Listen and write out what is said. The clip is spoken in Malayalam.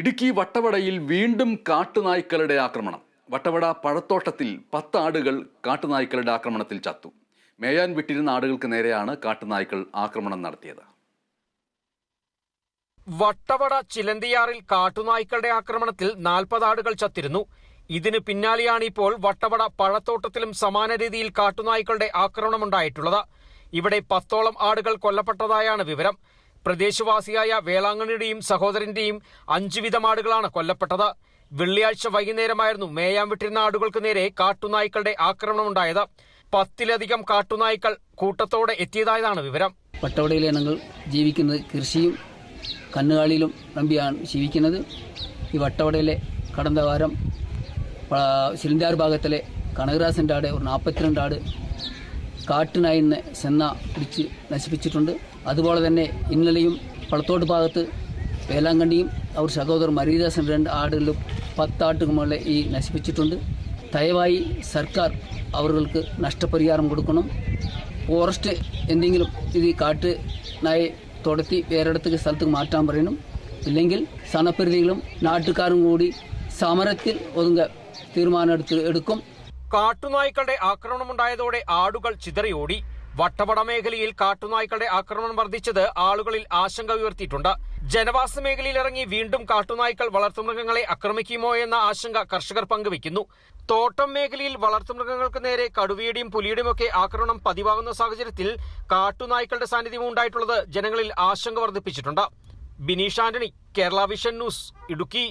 ഇടുക്കി വട്ടവടയിൽ വീണ്ടും കാട്ടുനായ്ക്കളുടെ ആക്രമണം. വട്ടവട പഴത്തോട്ടത്തിൽ പത്ത് ആടുകൾ കാട്ടുനായ്ക്കളുടെ ആക്രമണത്തിൽ ചത്തു. മേയാൻ വിട്ടിരുന്ന ആടുകൾക്ക് നേരെയാണ് കാട്ടുനായ്ക്കൾ ആക്രമണം നടത്തിയത്. വട്ടവട ചിലന്തിയാറിൽ കാട്ടുനായ്ക്കളുടെ ആക്രമണത്തിൽ നാൽപ്പത് ആടുകൾ ചത്തിരുന്നു. ഇതിന് പിന്നാലെയാണ് ഇപ്പോൾ വട്ടവട പഴത്തോട്ടത്തിലും സമാന രീതിയിൽ കാട്ടുനായ്ക്കളുടെ ആക്രമണമുണ്ടായിട്ടുള്ളത്. ഇവിടെ പത്തോളം ആടുകൾ കൊല്ലപ്പെട്ടതായാണ് വിവരം. പ്രദേശവാസിയായ വേളാങ്ങണിയുടെയും സഹോദരന്റെയും അഞ്ചു വിധം ആടുകളാണ് കൊല്ലപ്പെട്ടത്. വെള്ളിയാഴ്ച വൈകുന്നേരമായിരുന്നു മേയാൻ വിട്ടിരുന്ന ആടുകൾക്ക് നേരെ കാട്ടുനായ്ക്കളുടെ ആക്രമണമുണ്ടായത്. പത്തിലധികം കാട്ടുനായ്ക്കൾ കൂട്ടത്തോടെ എത്തിയതായതാണ് വിവരം. പട്ടവടയിലെ ഞങ്ങൾ ജീവിക്കുന്നത് കൃഷിയും കന്നുകാലിയിലും നമ്പിയാണ് ജീവിക്കുന്നത്. ഈ വട്ടവടയിലെ കടന്തവാരം വാരം സിലിണ്ടാർ ഭാഗത്തിലെ കനകരാസിന്റെ ആട് ഒരു നാൽപ്പത്തിരണ്ട് ആട് കാട്ടിനായിന്ന് സെന്ന പിടിച്ച് നശിപ്പിച്ചിട്ടുണ്ട് അതുപോലെ തന്നെ ഇന്നലെയും പളത്തോട്ട് ഭാഗത്ത് വേലാങ്കണ്ണിയും അവർ സഹോദരൻ മരീദാസൻ രണ്ട് ആടുകളിലും പത്താട്ടുകൾ മുകളിലെ ഈ നശിപ്പിച്ചിട്ടുണ്ട് ദയവായി സർക്കാർ അവർക്ക് നഷ്ടപരിഹാരം കൊടുക്കണം ഫോറസ്റ്റ് എന്തെങ്കിലും ഇത് ഈ കാട്ട് നായെ തുടത്തി വേറെടുത്തേക്ക് സ്ഥലത്തേക്ക് മാറ്റാൻ പറയണം ഇല്ലെങ്കിൽ സണപ്രതികളും നാട്ടുകാരും കൂടി സമരത്തിൽ ഒതുങ്ങ തീരുമാനം എടുത്ത് എടുക്കും കാട്ടുനായ്ക്കളുടെ ആക്രമണമുണ്ടായതോടെ ആടുകൾ ചിതറിയോടി. വട്ടവട മേഖലയിൽ കാട്ടുനായ്ക്കളുടെ ആക്രമണം വർദ്ധിച്ചത് ആളുകളിൽ ആശങ്ക ഉയർത്തിയിട്ടുണ്ട്. ജനവാസ മേഖലയിൽ ഇറങ്ങി വീണ്ടും കാട്ടുനായ്ക്കൾ വളർത്തുമൃഗങ്ങളെ ആക്രമിക്കുമോ എന്ന ആശങ്ക കർഷകർ പങ്കുവയ്ക്കുന്നു. തോട്ടം മേഖലയിൽ വളർത്തുമൃഗങ്ങൾക്ക് നേരെ കടുവയുടെയും പുലിയുടെയും ഒക്കെ ആക്രമണം പതിവാകുന്ന സാഹചര്യത്തിൽ കാട്ടുനായ്ക്കളുടെ സാന്നിധ്യം ഉണ്ടായിട്ടുള്ളത് ജനങ്ങളിൽ ആശങ്ക വർദ്ധിപ്പിച്ചിട്ടുണ്ട്. Bineesh Antony Kerala vision news Idukki.